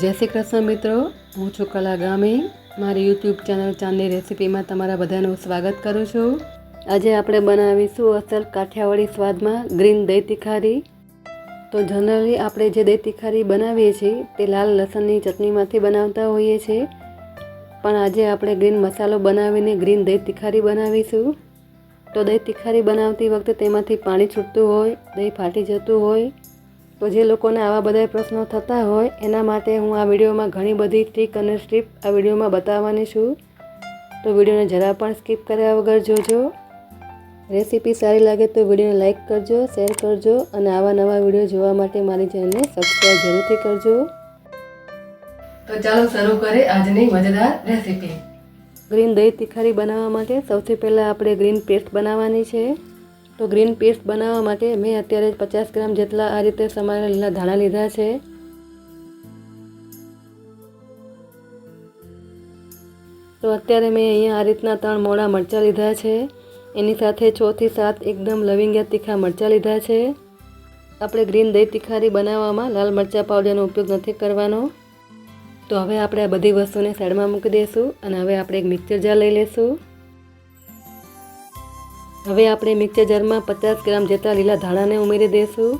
જય શ્રી કૃષ્ણ મિત્રો, હું છું કલા ગામી. મારી યુટ્યુબ ચેનલ ચાંદની રેસીપીમાં તમારા બધાનું સ્વાગત કરું છું. આજે આપણે બનાવીશું અસલ કાઠિયાવાડી સ્વાદમાં ગ્રીન દહીં તિખારી. તો જનરલી આપણે જે દહીં તિખારી બનાવીએ છીએ, તે લાલ લસણની ચટણીમાંથી બનાવતા હોઈએ છીએ. પણ આજે આપણે ગ્રીન મસાલો બનાવીને ગ્રીન દહીં તિખારી બનાવીશું. તો દહીં તિખારી બનાવતી વખતે તેમાંથી પાણી છૂટતું હોય, દહીં ફાટી જતું હોય, તો જે લોકોને આવા બધા પ્રશ્નો થતા હોય, એના માટે હું આ વિડીયોમાં ઘણી બધી ટ્રીક અને સ્ટ્રીપ આ વિડીયોમાં બતાવવાની છું. તો વિડીયોને જરા પણ સ્કીપ કર્યા વગર જોજો. રેસીપી સારી લાગે તો વિડીયોને લાઇક કરજો શેર કરજો, અને આવા નવા વીડિયો જોવા માટે મારી ચેનલને સબસ્ક્રાઈબ જરૂરથી કરજો. તો ચાલો શરૂ કરીએ આજની મજેદાર રેસીપી. ગ્રીન દહીં તિખારી બનાવવા માટે સૌથી પહેલાં આપણે ગ્રીન પેસ્ટ બનાવવાની છે. તો ગ્રીન પેસ્ટ બનાવવા માટે મેં અત્યારે પચાસ ગ્રામ જેટલા આ રીતે સમારેલા લીલા ધાણા લીધા છે. તો અત્યારે મેં અહીંયા આ રીતના ત્રણ મોડા મરચાં લીધા છે. એની સાથે છથી સાત એકદમ લવિંગિયા તીખા મરચાં લીધા છે. આપણે ગ્રીન દહીં તિખારી બનાવવામાં લાલ મરચાં પાવડરનો ઉપયોગ નથી કરવાનો. તો હવે આપણે આ બધી વસ્તુને સાઈડમાં મૂકી દઈશું અને હવે આપણે એક મિક્સર જાર લઈ લઈશું હવે આપણે મિક્સર જારમાં પચાસ ગ્રામ જેટલા લીલા ધાણાને ઉમેરી દઈશું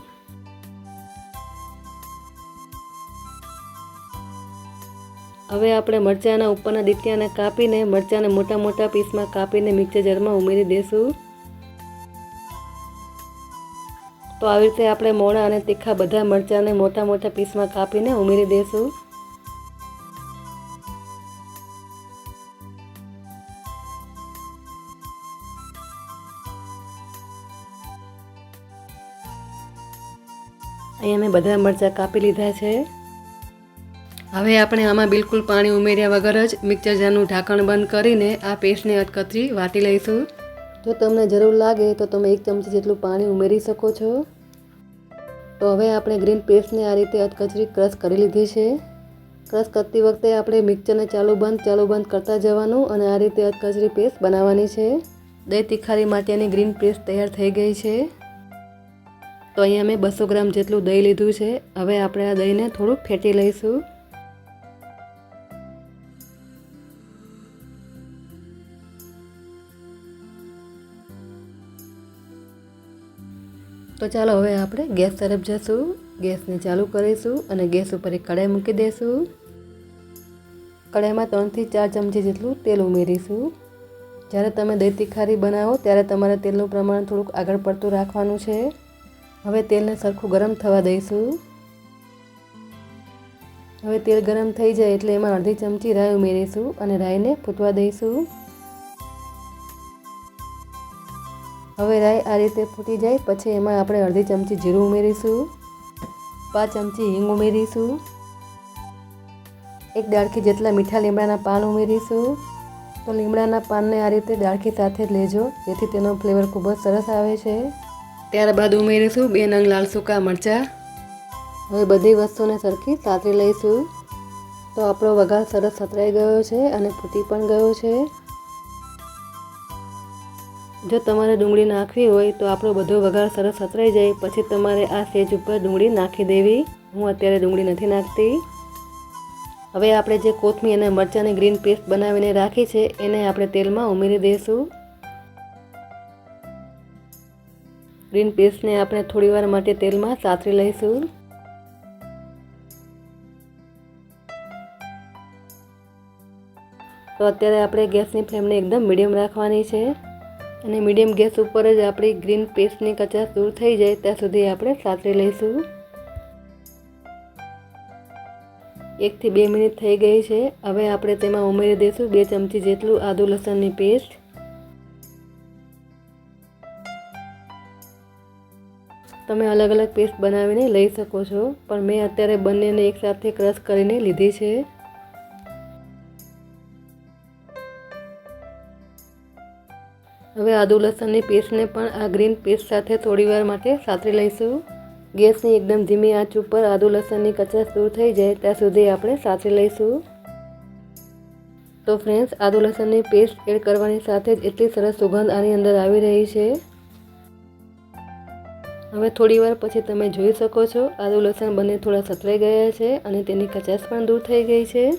હવે આપણે મરચાંના ઉપરના દીટિયાને કાપીને મરચાંને મોટા મોટા પીસમાં કાપીને મિક્સર જારમાં ઉમેરી દઈશું તો આવી રીતે આપણે મોણા અને તીખા બધા મરચાંને મોટા મોટા પીસમાં કાપીને ઉમેરી દઈશું અહીંયા મેં બધા મરચાં કાપી લીધા છે. હવે આપણે આમાં બિલકુલ પાણી ઉમેર્યા વગર જ મિક્સર જારનું ઢાંકણ બંધ કરીને આ પેસ્ટને અટકતરી વાટી લઈશું. જો તમને જરૂર લાગે તો તમે એક ચમચી જેટલું પાણી ઉમેરી શકો છો. તો હવે આપણે ગ્રીન પેસ્ટને આ રીતે અટકચરી ક્રશ કરી લીધી છે. ક્રશ કરતી વખતે આપણે મિક્સરને ચાલુ બંધ ચાલુ બંધ કરતા જવાનું અને આ રીતે અટકચરી પેસ્ટ બનાવવાની છે. દહીં તિખારી માટેની ગ્રીન પેસ્ટ તૈયાર થઈ ગઈ છે. તો અહીંયા મેં બસો ગ્રામ જેટલું દહીં લીધું છે. હવે આપણે આ દહીંને થોડુંક ફેટી લઈશું. તો ચાલો હવે આપણે ગેસ તરફ જશું. ગેસને ચાલુ કરીશું અને ગેસ ઉપર એક કઢાઈ મૂકી દઈશું કઢાઈમાં ત્રણથી ચાર ચમચી જેટલું તેલ ઉમેરીશું. જ્યારે તમે દહીં તિખારી બનાવો, ત્યારે તમારે તેલનું પ્રમાણ થોડુંક આગળ પડતું રાખવાનું છે. હવે તેલને સરખું ગરમ થવા દઈશું. હવે તેલ ગરમ થઈ જાય એટલે એમાં અડધી ચમચી રાઈ ઉમેરીશું અને રાઈને ફૂટવા દઈશું. હવે રાઈ આ રીતે ફૂટી જાય, પછી એમાં આપણે અડધી ચમચી જીરું ઉમેરીશું. પાંચ ચમચી હિંગ ઉમેરીશું. એક ડાળખી જેટલા મીઠા લીમડાના પાન ઉમેરીશું. તો લીમડાના પાનને આ રીતે ડાળખી સાથે લેજો, જેથી તેનો ફ્લેવર ખૂબ જ સરસ આવે છે. ત્યારબાદ ઉમેરીશું બે નંગ લાલ સૂકા મરચાં. હવે બધી વસ્તુને સરખી સાતરી લઈશું. તો આપણો વઘાર સરસ સતરાઈ ગયો છે અને ફૂટી પણ ગયો છે. જો તમારે ડુંગળી નાખવી હોય તો આપણો બધો વઘાર સરસ સતરાઈ જાય. પછી તમારે આ સ્ટેજ ઉપર ડુંગળી નાખી દેવી. હું અત્યારે ડુંગળી નથી નાખતી. હવે આપણે જે કોથમી અને મરચાંની ગ્રીન પેસ્ટ બનાવીને રાખી છે, એને આપણે તેલમાં ઉમેરી દઈશું ગ્રીન પેસ્ટને આપણે થોડીવાર માટે તેલમાં સાતરી લઈશું. તો અત્યારે આપણે ગેસની ફ્લેમને એકદમ મીડિયમ રાખવાની છે. અને મીડિયમ ગેસ ઉપર જ આપણી ગ્રીન પેસ્ટની કચાશ દૂર થઈ જાય ત્યાં સુધી આપણે સાતરી લઈશું. એકથી બે મિનિટ થઈ ગઈ છે. હવે આપણે તેમાં ઉમેરી દઈશું બે ચમચી જેટલું આદુ લસણની પેસ્ટ. તમે અલગ અલગ પેસ્ટ બનાવીને લઈ શકો છો, પણ મેં અત્યારે બંનેને એકસાથે ક્રશ કરીને લીધી છે. હવે આદુ લસણની પેસ્ટને પણ આ ગ્રીન પેસ્ટ સાથે થોડીવાર માટે સાતરી લઈશું. ગેસની એકદમ ધીમી આંચ ઉપર આદુ લસણની કચાશ દૂર થઈ જાય ત્યાં સુધી આપણે સાતરી લઈશું. તો ફ્રેન્ડ્સ આદુ લસણની પેસ્ટ એડ કરવાની સાથે જ એટલી સરસ સુગંધ આની અંદર આવી રહી છે. હવે થોડી વાર પછી તમે જોઈ શકો છો, આદુ લસણ બંને થોડા સતરાઈ ગયા છે અને તેની કચાશ પણ દૂર થઈ ગઈ છે.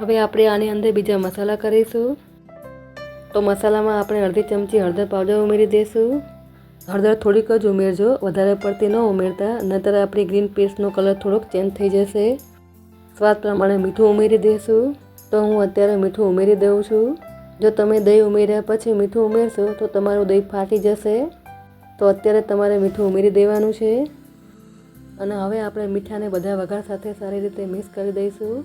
હવે આપણે આની અંદર બીજા મસાલા કરીશું. તો મસાલામાં આપણે અડધી ચમચી હળદર પાવડર ઉમેરી દઈશું. હળદર થોડીક જ ઉમેરજો, વધારે પડતી ન ઉમેરતા નહીતર આપણી ગ્રીન પેસ્ટનો કલર થોડોક ચેન્જ થઈ જશે. સ્વાદ પ્રમાણે મીઠું ઉમેરી દઈશું. તો હું અત્યારે મીઠું ઉમેરી દઉં છું. જો તમે દહીં ઉમેર્યા પછી મીઠું ઉમેરશો, તો તમારું દહીં ફાટી જશે. તો અત્યારે તમારે મીઠું ઉમેરી દેવાનું છે. અને હવે આપણે મીઠાને બધા વઘાર સાથે સારી રીતે મિક્સ કરી દઈશું.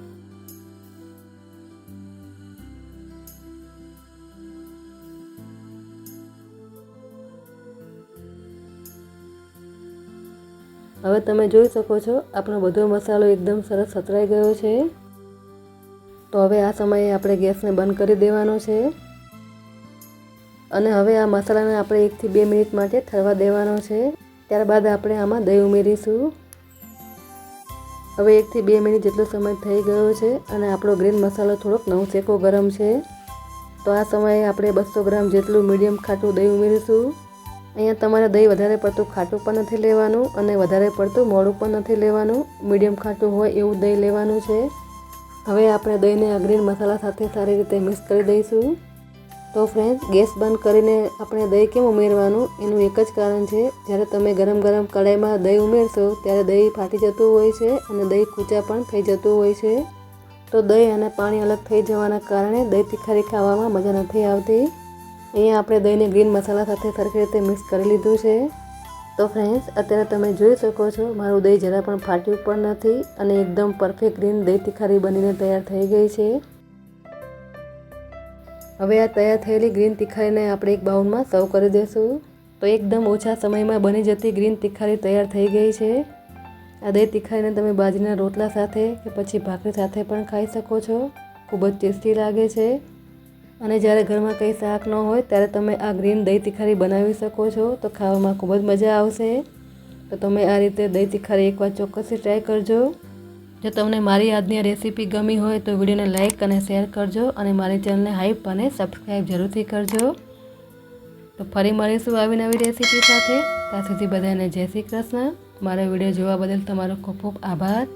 હવે તમે જોઈ શકો છો, આપણો બધો મસાલો એકદમ સરસ સતરાઈ ગયો છે. તો હવે આ સમયે આપણે ગેસને બંધ કરી દેવાનો છે. અને હવે આ મસાલાને આપણે એકથી બે મિનિટ માટે ઠરવા દેવાનો છે. ત્યારબાદ આપણે આમાં દહીં ઉમેરીશું. હવે એકથી બે મિનિટ જેટલો સમય થઈ ગયો છે અને આપણો ગ્રીન મસાલો થોડોક નવસેકો ગરમ છે. તો આ સમયે આપણે બસો ગ્રામ જેટલું મીડિયમ ખાટું દહીં ઉમેરીશું. અહીંયા તમારે દહીં વધારે પડતું ખાટું પણ નથી લેવાનું અને વધારે પડતું મોડું પણ નથી લેવાનું. મીડિયમ ખાટું હોય એવું દહીં લેવાનું છે. હવે આપણે દહીંને આ ગ્રીન મસાલા સાથે સારી રીતે મિક્સ કરી દઈશું. તો ફ્રેન્ડ્સ ગેસ બંધ કરીને આપણે દહીં કેમ ઉમેરવાનું? એનું એક જ કારણ છે, જ્યારે તમે ગરમ ગરમ કઢાઈમાં દહીં ઉમેરશો, ત્યારે દહીં ફાટી જતું હોય છે અને દહીં કૂચા પણ થઈ જતું હોય છે. તો દહીં અને પાણી અલગ થઈ જવાના કારણે દહીં તીખારી ખાવામાં મજા નથી આવતી. અહીંયા આપણે દહીંને ગ્રીન મસાલા સાથે સરખી રીતે મિક્સ કરી લીધું છે. તો ફ્રેન્ડ્સ અત્યારે તમે જોઈ શકો છો, મારું દહીં જરા પણ ફાટ્યું પણ નથી અને એકદમ પરફેક્ટ ગ્રીન દહીં તીખારી બનીને તૈયાર થઈ ગઈ છે. હવે આ તૈયાર થયેલી ગ્રીન તિખારીને આપણે એક બાઉલમાં સર્વ કરી દઈશું તો એકદમ ઓછા સમયમાં બની જતી ગ્રીન તિખારી તૈયાર થઈ ગઈ છે. આ દહીં તિખારીને તમે બાજરીના રોટલા સાથે કે પછી ભાખરી સાથે પણ ખાઈ શકો છો. ખૂબ જ ટેસ્ટી લાગે છે. અને જ્યારે ઘરમાં કંઈ શાક ન હોય ત્યારે તમે આ ગ્રીન દહીં તિખારી બનાવી શકો છો. તો ખાવામાં ખૂબ જ મજા આવશે. તો તમે આ રીતે દહીં તિખારી એકવાર ચોક્કસથી ટ્રાય કરજો. જો તમને મારી આજની રેસીપી ગમી હોય તો વિડીયોને લાઇક અને શેર કરજો અને મારી ચેનલને હાઈપ અને સબસ્ક્રાઈબ જરૂરથી કરજો. તો ફરી મળીશું આવી નવી રેસીપી સાથે. ત્યાં સુધી બધાને જય શ્રી કૃષ્ણ. મારો વીડિયો જોવા બદલ તમારો ખૂબ ખૂબ આભાર.